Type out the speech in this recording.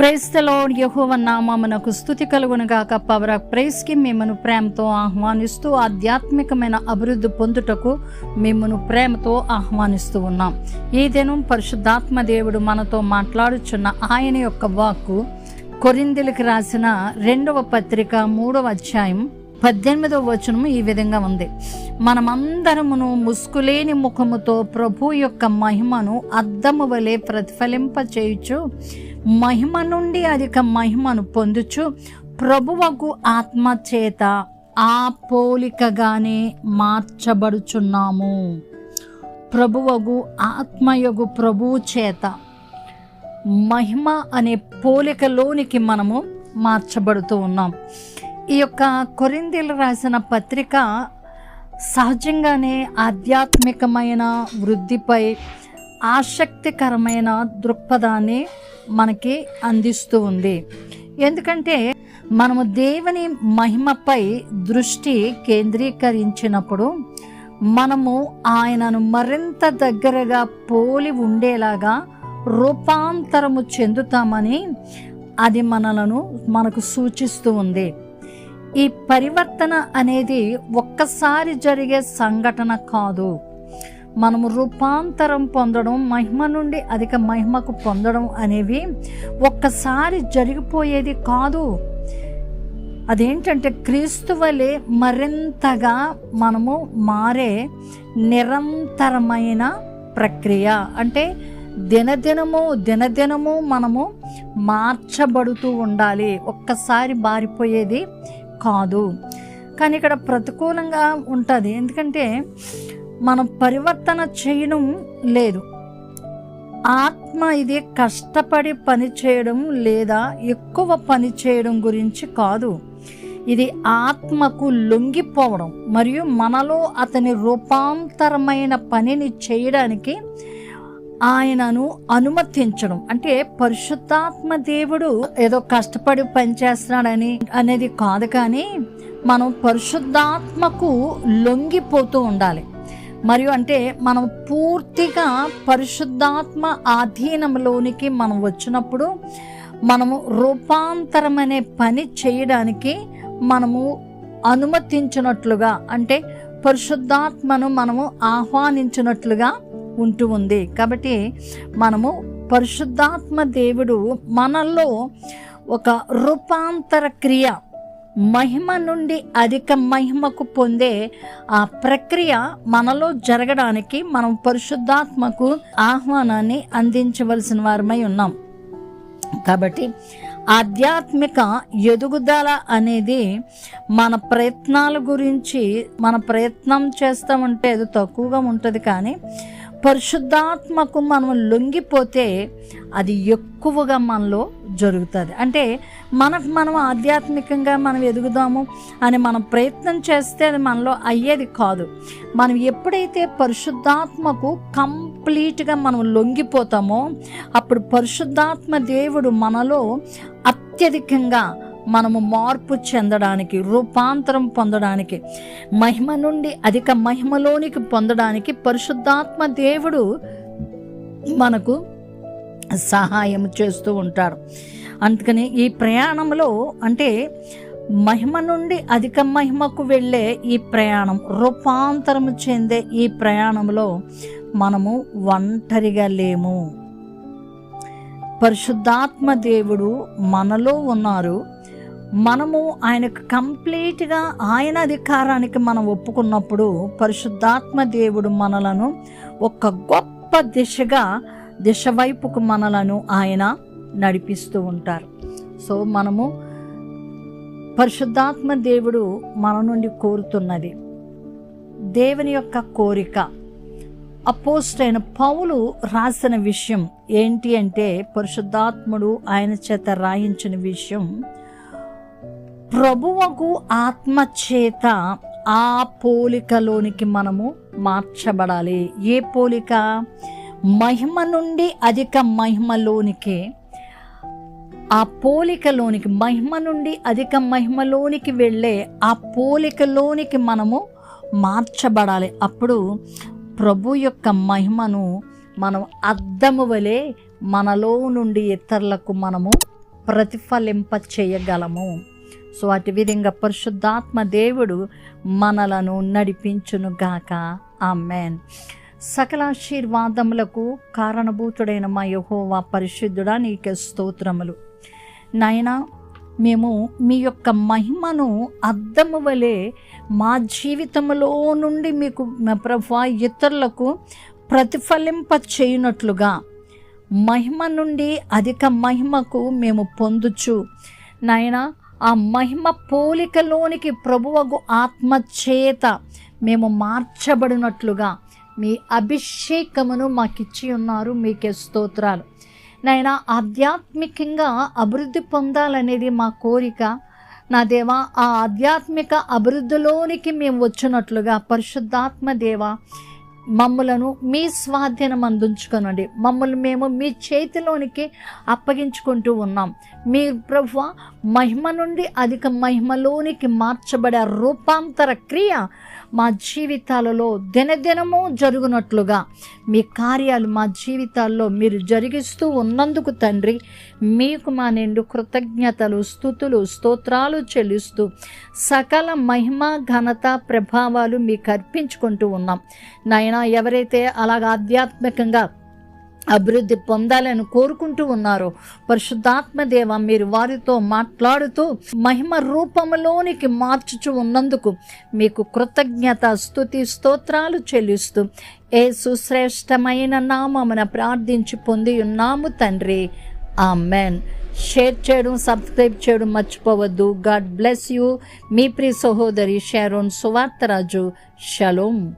ప్రైస్తలో యహోవ నామమునకు స్థుతి కలుగునుగాక పవర్ ప్రైస్కి మిమ్మను ప్రేమతో ఆహ్వానిస్తూ ఆధ్యాత్మికమైన అభివృద్ధి పొందుటకు మిమ్మను ప్రేమతో ఆహ్వానిస్తూ ఉన్నాం. ఈ దినం పరిశుద్ధాత్మ దేవుడు మనతో మాట్లాడుచున్న ఆయన యొక్క వాక్కు కొరిందులకు రాసిన రెండవ పత్రిక మూడవ అధ్యాయం పద్దెనిమిదవ వచనము ఈ విధంగా ఉంది. మనమందరమును ముసుకులేని ముఖముతో ప్రభు యొక్క మహిమను అద్దము వలె ప్రతిఫలింప చేయుచు మహిమ నుండి అధిక మహిమను పొందుచు ప్రభువకు ఆత్మ చేత ఆ పోలికగానే మార్చబడుచున్నాము. ప్రభువగు ఆత్మయగు ప్రభువు చేత మహిమ అనే పోలికలోనికి మనము మార్చబడుతూ ఉన్నాం. ఈ యొక్క కొరిందీలు రాసిన పత్రిక సహజంగానే ఆధ్యాత్మికమైన వృద్ధిపై ఆసక్తికరమైన దృక్పథాన్ని మనకి అందిస్తూ ఉంది. ఎందుకంటే మనము దేవుని మహిమపై దృష్టి కేంద్రీకరించినప్పుడు మనము ఆయనను మరింత దగ్గరగా పోలి ఉండేలాగా రూపాంతరము చెందుతామని అది మనలను మనకు సూచిస్తూ ఉంది. ఈ పరివర్తన అనేది ఒక్కసారి జరిగే సంఘటన కాదు. మనము రూపాంతరం పొందడం మహిమ నుండి అధిక మహిమకు పొందడం అనేవి ఒక్కసారి జరిగిపోయేది కాదు. అదేంటంటే క్రీస్తు వలె మరింతగా మనము మారే నిరంతరమైన ప్రక్రియ. అంటే దినదినము దినదినము మనము మార్చబడుతూ ఉండాలి. ఒక్కసారి బారిపోయేది కాదు. కానీ ఇక్కడ ప్రతికూలంగా ఉంటుంది. ఎందుకంటే మనం పరివర్తన చేయడం లేదు. ఆత్మ ఇది కష్టపడి పని చేయడం లేదా ఎక్కువ పని చేయడం గురించి కాదు. ఇది ఆత్మకు లొంగిపోవడం మరియు మనలో అతని రూపాంతరమైన పనిని చేయడానికి ఆయనను అనుమతించడం. అంటే పరిశుద్ధాత్మ దేవుడు ఏదో కష్టపడి పనిచేస్తున్నాడని అనేది కాదు కానీ మనం పరిశుద్ధాత్మకు లొంగిపోతూ ఉండాలి. మరియు అంటే మనం పూర్తిగా పరిశుద్ధాత్మ ఆధీనంలోనికి మనం వచ్చినప్పుడు మనము రూపాంతరం అనే పని చేయడానికి మనము అనుమతించినట్లుగా అంటే పరిశుద్ధాత్మను మనము ఆహ్వానించినట్లుగా ఉంటూ ఉంది. కాబట్టి మనము పరిశుద్ధాత్మ దేవుడు మనలో ఒక రూపాంతర క్రియ మహిమ నుండి అధిక మహిమకు పొందే ఆ ప్రక్రియ మనలో జరగడానికి మనం పరిశుద్ధాత్మకు ఆహ్వానాన్ని అందించవలసిన వారమై ఉన్నాం. కాబట్టి ఆధ్యాత్మిక ఎదుగుదల అనేది మన ప్రయత్నాల గురించి మన ప్రయత్నం చేస్తూ ఉంటే అది తక్కువగా ఉంటుంది కానీ పరిశుద్ధాత్మకు మనం లొంగిపోతే అది ఎక్కువగా మనలో జరుగుతుంది. అంటే మనకు మనం ఆధ్యాత్మికంగా మనం ఎదుగుదాము అని మనం ప్రయత్నం చేస్తే అది మనలో అయ్యేది కాదు. మనం ఎప్పుడైతే పరిశుద్ధాత్మకు కంప్లీట్గా మనం లొంగిపోతామో అప్పుడు పరిశుద్ధాత్మ దేవుడు మనలో అత్యధికంగా మనము మార్పు చెందడానికి రూపాంతరం పొందడానికి మహిమ నుండి అధిక మహిమలోనికి పొందడానికి పరిశుద్ధాత్మ దేవుడు మనకు సహాయం చేస్తూ ఉంటాడు. అందుకని ఈ ప్రయాణంలో అంటే మహిమ నుండి అధిక మహిమకు వెళ్ళే ఈ ప్రయాణం రూపాంతరం చెందే ఈ ప్రయాణంలో మనము ఒంటరిగా లేము. పరిశుద్ధాత్మ దేవుడు మనలో ఉన్నారు. మనము ఆయనకు కంప్లీట్గా ఆయన అధికారానికి మనం ఒప్పుకున్నప్పుడు పరిశుద్ధాత్మ దేవుడు మనలను ఒక గొప్ప దిశగా దిశ వైపుకు మనలను ఆయన నడిపిస్తూ ఉంటారు. సో మనము పరిశుద్ధాత్మ దేవుడు మన నుండి కోరుతున్నది. దేవుని యొక్క కోరిక. అపోస్ట్ అయిన పౌలు రాసిన విషయం ఏంటి అంటే పరిశుద్ధాత్ముడు ఆయన చేత రాయించిన విషయం ప్రభువకు ఆత్మ చేత ఆ పోలికలోనికి మనము మార్చబడాలి. ఏ పోలిక? మహిమ నుండి అధిక మహిమలోనికి ఆ పోలికలోనికి మహిమ నుండి అధిక మహిమలోనికి వెళ్ళే ఆ పోలికలోనికి మనము మార్చబడాలి. అప్పుడు ప్రభు యొక్క మహిమను మనం అద్దము వలె మనలో నుండి ఇతరులకు మనము ప్రతిఫలింప చేయగలము సో అటు విధంగా పరిశుద్ధాత్మ దేవుడు మనలను నడిపించును గాక ఆ సకల ఆశీర్వాదములకు కారణభూతుడైన మా యహోవా పరిశుద్ధుడా నీకే స్తోత్రములు. నాయనా మేము మీ యొక్క మహిమను అద్దము వలె మా జీవితంలో నుండి మీకు ప్రభు ఇతరులకు ప్రతిఫలింప చేయునట్లుగా మహిమ నుండి అధిక మహిమకు మేము పొందుచు. నాయనా ఆ మహిమ పోలికలోనికి ప్రభువగు ఆత్మ చేత మేము మార్చబడినట్లుగా మీ అభిషేకమును మాకిచ్చి ఉన్నారు మీకే స్తోత్రాలు. నాయన ఆధ్యాత్మికంగా అభివృద్ధి పొందాలనేది మా కోరిక. నా దేవా ఆ ఆధ్యాత్మిక అభివృద్ధిలోనికి మేము వచ్చినట్లుగా పరిశుద్ధాత్మ దేవ మమ్మలను మీ స్వాధీనం అందించుకొనండి మమ్మల్ని మేము మీ చేతిలోనికి అప్పగించుకుంటూ ఉన్నాం. మీ ప్రభు మహిమ నుండి అధిక మహిమలోనికి మార్చబడే రూపాంతర క్రియ మా జీవితాలలో దినదినము జరుగునట్లుగా మీ కార్యాలు మా జీవితాల్లో మీరు జరిగిస్తూ ఉన్నందుకు తండ్రి మీకు మా నిండు కృతజ్ఞతలు స్థుతులు స్తోత్రాలు చెల్లిస్తూ సకల మహిమ ఘనత ప్రభావాలు మీకు అర్పించుకుంటూ ఉన్నాం. నాయన ఎవరైతే అలాగ ఆధ్యాత్మికంగా అభివృద్ధి పొందాలని కోరుకుంటూ ఉన్నారు. పరిశుద్ధాత్మ దేవ మీరు వారితో మాట్లాడుతూ మహిమ రూపంలోనికి మార్చుచు ఉన్నందుకు మీకు కృతజ్ఞత స్థుతి స్తోత్రాలు చెల్లిస్తూ ఏ సుశ్రేష్టమైన నామమున ప్రార్థించి పొంది ఉన్నాము తండ్రి. మెన్ షేర్ చేయడం సబ్స్క్రైబ్ చేయడం మర్చిపోవద్దు. God bless you. మీ ప్రియ సహోదరి షారోన్ సువార్తరాజు. షలోమ్